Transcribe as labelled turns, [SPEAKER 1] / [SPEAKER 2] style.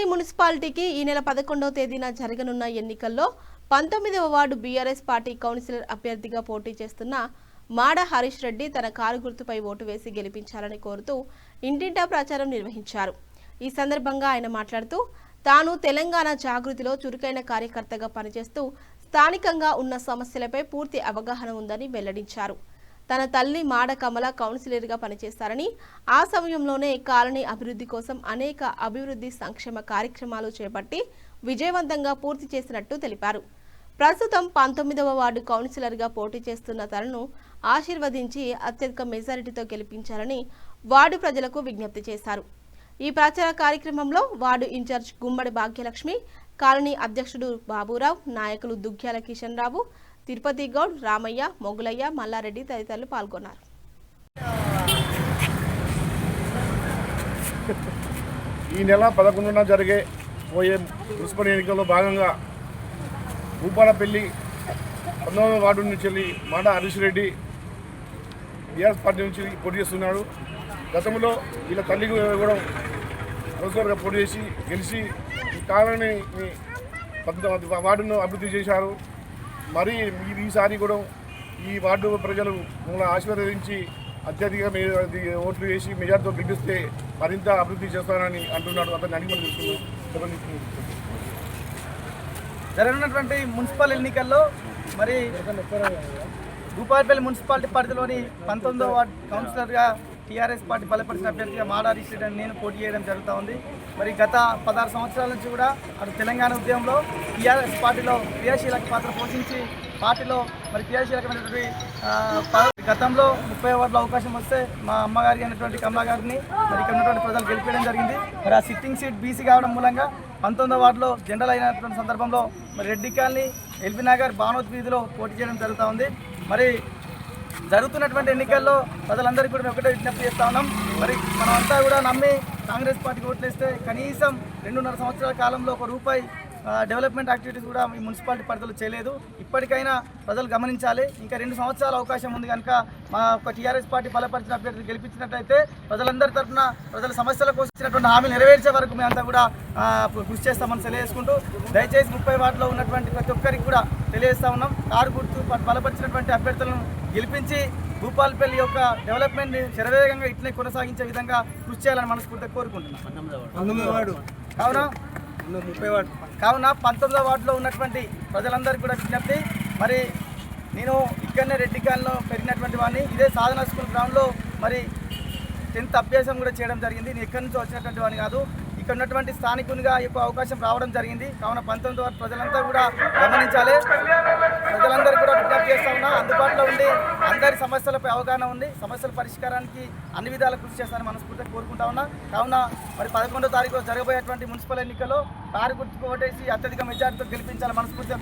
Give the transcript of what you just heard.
[SPEAKER 1] Colony మున్సిపాలిటీకి ఈ నెల పదకొండవ తేదీన జరగనున్న ఎన్నికల్లో పంతొమ్మిదవ వార్డు బీఆర్ఎస్ పార్టీ కౌన్సిలర్ అభ్యర్థిగా పోటీ చేస్తున్న మాడ హరీష్ రెడ్డి తన కారు గుర్తుపై ఓటు వేసి గెలిపించాలని కోరుతూ ఇంటింటా ప్రచారం నిర్వహించారు. ఈ సందర్భంగా ఆయన మాట్లాడుతూ తాను తెలంగాణ జాగృతిలో చురుకైన కార్యకర్తగా పనిచేస్తూ స్థానికంగా ఉన్న సమస్యలపై పూర్తి అవగాహన ఉందని వెల్లడించారు. తన తల్లి మాడ కమల కౌన్సిలర్గా పనిచేస్తారని ఆ సమయంలోనే కాలనీ అభివృద్ధి కోసం అనేక అభివృద్ధి సంక్షేమ కార్యక్రమాలు చేపట్టి విజయవంతంగా పూర్తి చేసినట్టు తెలిపారు. ప్రస్తుతం పంతొమ్మిదవ వార్డు కౌన్సిలర్గా పోటీ చేస్తున్న తనను ఆశీర్వదించి అత్యధిక మెజారిటీతో గెలిపించాలని వార్డు ప్రజలకు విజ్ఞప్తి చేశారు. ఈ ప్రచార కార్యక్రమంలో ward in charge Gummadi Bhagyalakshmi colony అధ్యక్షుడు బాబురావు నాయకులు దుగ్గ్యాల కిషన్ రావు తిరుపతి గౌడ్ రామయ్య మొగులయ్య మల్లారెడ్డి తదితరులు పాల్గొన్నారు.
[SPEAKER 2] ఈ నెల పదకొండున జరిగే పోయే మున్సిపల్ ఎన్నికల్లో భాగంగా భూపాలపల్లి పంతొమ్మిదవ వార్డు నుంచి వెళ్ళి మాట హరీష్ రెడ్డి బీఆర్ఎస్ పార్టీ నుంచి పోటీ చేస్తున్నాడు. గతంలో వీళ్ళ తల్లి కూడా కౌన్సిలర్గా పోటీ చేసి గెలిచి ఈ కాలనీ వార్డును అభివృద్ధి చేశారు. మరి ఈ- ఈసారి కూడా ఈ వార్డు ప్రజలు మమ్మల్ని ఆశీర్వదించి అత్యధిక ఓట్లు వేసి మెజార్టీతో గెలిపిస్తే మరింత అభివృద్ధి చేస్తానని అంటున్నాడు అతన్ని అడిగి మనం తెలుసుకుందాం
[SPEAKER 3] జరగనున్నటువంటి మున్సిపల్ ఎన్నికల్లో మరి భూపాలపల్లి మున్సిపాలిటీ పరిధిలోని పంతొమ్మిదో వార్డు కౌన్సిలర్గా టీఆర్ఎస్ పార్టీ బలపరిచిన అభ్యర్థిగా మాడారి నేను పోటీ చేయడం జరుగుతూ ఉంది. మరి గత పదహారు సంవత్సరాల నుంచి కూడా అటు తెలంగాణ ఉద్యమంలో టీఆర్ఎస్ పార్టీలో క్రియాశీలక పాత్ర పోషించి పార్టీలో మరి క్రియాశీలకమైనటువంటి గతంలో ముప్పై ఓట్ల అవకాశం వస్తే మా అమ్మగారి అయినటువంటి కమలా గారిని మరి ఇక్కడ ఉన్నటువంటి ప్రజలు గెలిపేయడం జరిగింది. మరి ఆ సిట్టింగ్ సీట్ బీసీ కావడం మూలంగా పంతొమ్మిదో వార్డులో జనరల్ అయినటువంటి సందర్భంలో మరి రెడ్డి కాలనీ ఎల్బీ నగర్ భానోత్ వీధిలో పోటీ చేయడం జరుగుతూ ఉంది. మరి జరుగుతున్నటువంటి ఎన్నికల్లో ప్రజలందరికీ కూడా మేము ఒకటే విజ్ఞప్తి చేస్తా ఉన్నాం. మరి మనమంతా కూడా నమ్మి కాంగ్రెస్ పార్టీకి ఓట్లేస్తే కనీసం రెండున్నర సంవత్సరాల కాలంలో ఒక రూపాయి డెవలప్మెంట్ యాక్టివిటీస్ కూడా ఈ మున్సిపాలిటీ పరిధిలో చేయలేదు. ఇప్పటికైనా ప్రజలు గమనించాలి. ఇంకా రెండు సంవత్సరాల అవకాశం ఉంది కనుక మా ఒక టీఆర్ఎస్ పార్టీ బలపరిచిన అభ్యర్థి గెలిపించినట్లయితే ప్రజలందరి తరఫున ప్రజల సమస్యల కోసం ఇచ్చినటువంటి హామీలు నెరవేర్చే వరకు మేమంతా కూడా కృషి చేస్తామని తెలియజేసుకుంటూ దయచేసి ముప్పై వాటిలో ఉన్నటువంటి ప్రతి ఒక్కరికి కూడా తెలియజేస్తా ఉన్నాం. కారు గుర్తు బలపరిచినటువంటి అభ్యర్థులను గెలిపించి భూపాలపల్లి యొక్క డెవలప్మెంట్ శరవేగంగా ఇట్లే కొనసాగించే విధంగా కృషి చేయాలని మనస్ఫూర్తిగా కోరుకుంటున్నాం. కావున కావున పంతొమ్మిదవ వార్డులో ఉన్నటువంటి ప్రజలందరికీ కూడా విజ్ఞప్తి. మరి నేను ఇక్కడనే రెడ్డి కాలనీలో పెరిగినటువంటి వాడిని ఇదే సాధన స్కూల్ గ్రౌండ్లో మరి టెన్త్ అభ్యాసం కూడా చేయడం జరిగింది. నేను ఎక్కడి నుంచి వచ్చినటువంటి వాడిని కాదు. ఇక్కడ ఉన్నటువంటి స్థానికునిగా ఎక్కువ యొక్క అవకాశం రావడం జరిగింది. కావున పంతొమ్మిది వారు ప్రజలంతా కూడా గమనించాలి. ప్రజలందరూ కూడా విజ్ఞప్తి చేస్తా ఉన్నా అందుబాటులో ఉండి అందరి సమస్యలపై అవగాహన ఉంది సమస్యల పరిష్కారానికి అన్ని విధాల కృషి చేస్తానని మనస్ఫూర్తిగా కోరుకుంటా ఉన్నా. కావున మరి పదకొండో తారీఖులో జరగబోయేటువంటి మున్సిపల్ ఎన్నికల్లో కారు గుర్తుకు ఓటేసి అత్యధిక మెజార్టీతో గెలిపించాలని మనస్ఫూర్తిగా